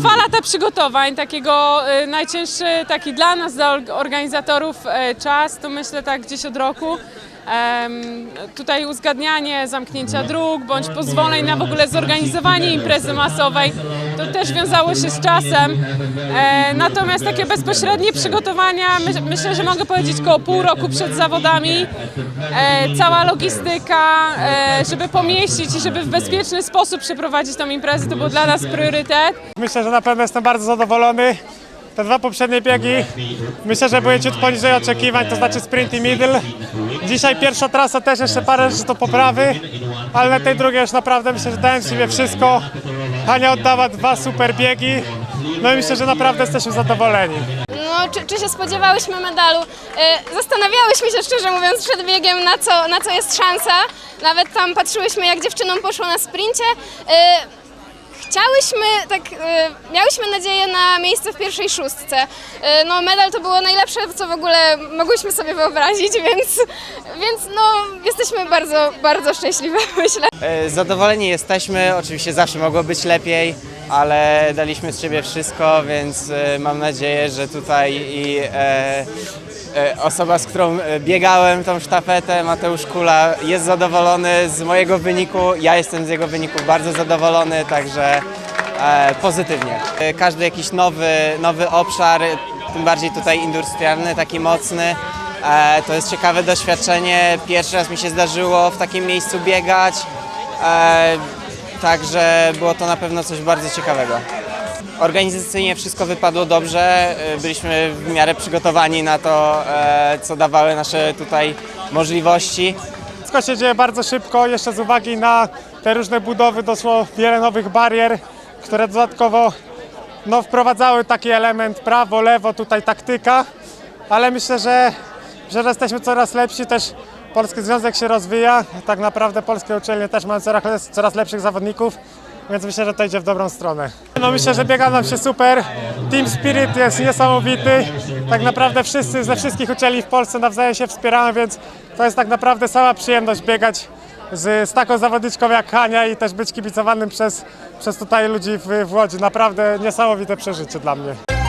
dwa lata przygotowań, takiego y, najcięższy taki dla nas, dla org- organizatorów y, czas, to myślę tak gdzieś od roku. Em, tutaj uzgadnianie zamknięcia dróg, bądź pozwoleń na w ogóle zorganizowanie imprezy masowej, to też wiązało się z czasem. E, natomiast takie bezpośrednie przygotowania, my, myślę, że mogę powiedzieć około pół roku przed zawodami. E, cała logistyka, e, żeby pomieścić i żeby w bezpieczny sposób przeprowadzić tą imprezę, to był dla nas priorytet. Myślę, że na pewno jestem bardzo zadowolony. Te dwa poprzednie biegi myślę, że były ciut poniżej oczekiwań, to znaczy sprint i middle. Dzisiaj pierwsza trasa też jeszcze parę rzeczy do poprawy, ale na tej drugiej już naprawdę myślę, że dałem z siebie wszystko. Hania oddała dwa super biegi, no i myślę, że naprawdę jesteśmy zadowoleni. No, czy, czy się spodziewałyśmy medalu? E, Zastanawiałyśmy się, szczerze mówiąc, przed biegiem, na co, na co jest szansa. Nawet tam patrzyłyśmy, jak dziewczynom poszło na sprincie. Chciałyśmy, tak, e, miałyśmy nadzieję na miejsce w pierwszej szóstce. E, No, medal to było najlepsze, co w ogóle mogłyśmy sobie wyobrazić, więc, więc no, jesteśmy bardzo, bardzo szczęśliwe, myślę. E, Zadowoleni jesteśmy, oczywiście zawsze mogło być lepiej, ale daliśmy z siebie wszystko, więc e, mam nadzieję, że tutaj i e, e, osoba, z którą e, biegałem tą sztafetę, Mateusz Kula, jest zadowolony z mojego wyniku, ja jestem z jego wyniku bardzo zadowolony, także e, pozytywnie. E, Każdy jakiś nowy, nowy obszar, tym bardziej tutaj industrialny, taki mocny, to jest ciekawe doświadczenie. Pierwszy raz mi się zdarzyło w takim miejscu biegać. Także było to na pewno coś bardzo ciekawego. Organizacyjnie wszystko wypadło dobrze. e, Byliśmy w miarę przygotowani na to, e, co dawały nasze tutaj możliwości. Wszystko się dzieje bardzo szybko, jeszcze z uwagi na te różne budowy doszło wiele nowych barier, które dodatkowo no, wprowadzały taki element prawo, lewo, tutaj taktyka, ale myślę, że, że jesteśmy coraz lepsi, też Polski Związek się rozwija, tak naprawdę polskie uczelnie też mają coraz, coraz lepszych zawodników, więc myślę, że to idzie w dobrą stronę. No myślę, że biega nam się super, Team Spirit jest niesamowity, tak naprawdę wszyscy ze wszystkich uczelni w Polsce nawzajem się wspierają, więc to jest tak naprawdę sama przyjemność biegać z, z taką zawodniczką jak Hania i też być kibicowanym przez, przez tutaj ludzi w, w Łodzi. Naprawdę niesamowite przeżycie dla mnie.